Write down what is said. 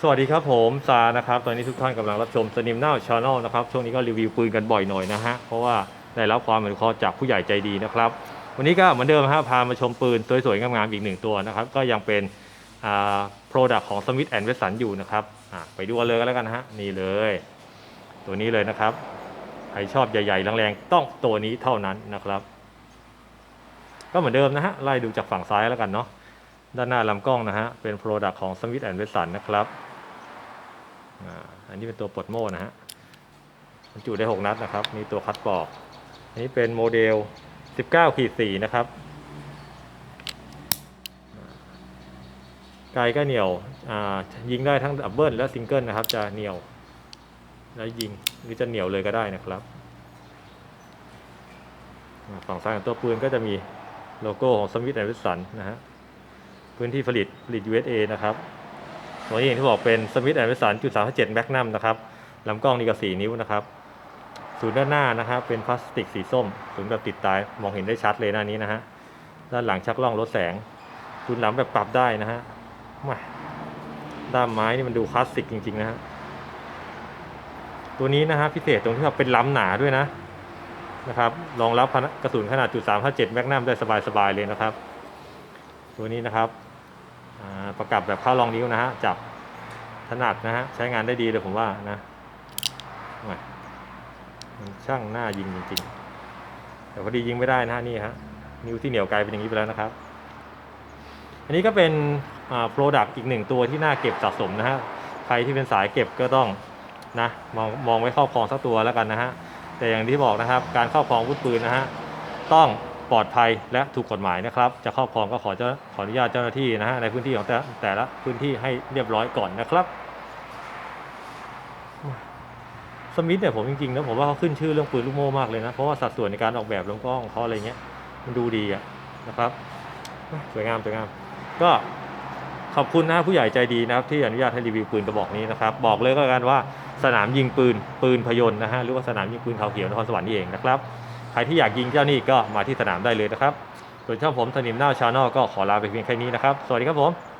สวัสดีครับผมซานะครับ ตอนนี้ทุกท่านกำลังรับชมสนิมเน่าชาแนลนะครับ ช่วงนี้ก็รีวิวปืนกันบ่อยหน่อยนะฮะ เพราะว่าได้รับความอนุเคราะห์จากผู้ใหญ่ใจดีนะครับ วันนี้ก็เหมือนเดิมฮะพามาชมปืนสวยๆงามๆอีกหนึ่งตัวนะครับ ก็ยังเป็นอ่า product ของ Smith Wesson อยู่นะครับอะไปดูกันเลยกันแล้วกันนะฮะนี่เลย ตัวนี้เลยนะครับใครชอบใหญ่ๆแรงๆต้องตัวนี้เท่านั้นนะครับ ก็เหมือนเดิมนะฮะไล่ดูจากฝั่งซ้ายแล้วกันเนาะด้านหน้าลำกล้องนะฮะเป็น Product ของ Smith Wesson นะครับ อันนี้เป็นตัวปลดโม่นะฮะบรรจุได้ 6 นัดนะครับ มีตัวคัดปอก อันนี้เป็นโมเดล 19ขีด4นะครับอ่าไกลก็เหนียวอ่ายิงได้ทั้งดับเบิลและซิงเกิลนะครับ จะเหนียว แล้วยิงหรือจะเหนียวเลยก็ได้นะครับฝั่งซ้ายของตัวปืนก็จะมีโลโก้ของ Smith Wesson นะฮะพื้นที่ผลิตผลิต USA นะครับ ตัวนี้อย่างที่บอกเป็น Smith Wesson จุด357 Magnum นะครับลำกล้องนี่ก็4นิ้วนะครับศูนย์ด้านหน้านะครับเป็นพลาสติกสีส้มศูนย์แบบติดตายมองเห็นได้ชัดเลยหน้านี้นะฮะด้านหลังชักล่องลดแสงศูนย์หลังแบบปรับได้นะฮะม่ด้ามไม้นี่มันดูคลาสสิกจริงๆนะฮะตัวนี้นะฮะพิเศษตรงที่ว่าเป็นล้ำหนาด้วยนะนะครับรองรับกระสุนขนาดจุด357 Magnum ได้สบายๆเลยนะครับ ตัวนี้นะครับ ประกับแบบเข้ารองนิ้วนะฮะ จับถนัดนะฮะ ใช้งานได้ดีเลยผมว่านะมันช่างหน้ายิงจริงๆ แต่พอดียิงไม่ได้นะฮะนี่ฮะ นิ้วที่เหนียวไกลเป็นอย่างนี้ไปแล้วนะครับ อันนี้ก็เป็นอ่า product อีกหนึ่งตัวที่น่าเก็บสะสมนะฮะ ใครที่เป็นสายเก็บก็ต้องนะมองมองไว้ครอบครองสักตัวแล้วกันนะฮะ แต่อย่างที่บอกนะครับ การครอบครองอาวุธปืนนะฮะ ต้อง ปลอดภัยและถูกกฎหมายนะครับ จะครอบครองก็ขอเจ้าขออนุญาตเจ้าหน้าที่นะฮะในพื้นที่ของแต่แต่ละพื้นที่ให้เรียบร้อยก่อนนะครับสมิธเนี่ยผมจริงๆนะผมว่าเขาขึ้นชื่อเรื่องปืนลูกโม่มากเลยนะ เพราะว่าสัดส่วนในการออกแบบลำกล้องเขาอะไรเงี้ยมันดูดีอะนะครับสวยงามสวยงาม ก็ขอบคุณนะผู้ใหญ่ใจดีนะครับที่อนุญาตให้รีวิวปืนกระบอกนี้นะครับ บอกเลยก็แล้วกันว่าสนามยิงปืนปืนพยนต์นะฮะหรือว่าสนามยิงปืนเขาเขียวนครสวรรค์นี่เองนะครับ รที่อยากยิงเจ้านี่ก็มาที่สนามได้เลยนะครับส่วนช่องผมสนิมหน้าชาแนลก็ขอลาไปเพียงแค่นี้นะครับ สวัสดีครับผม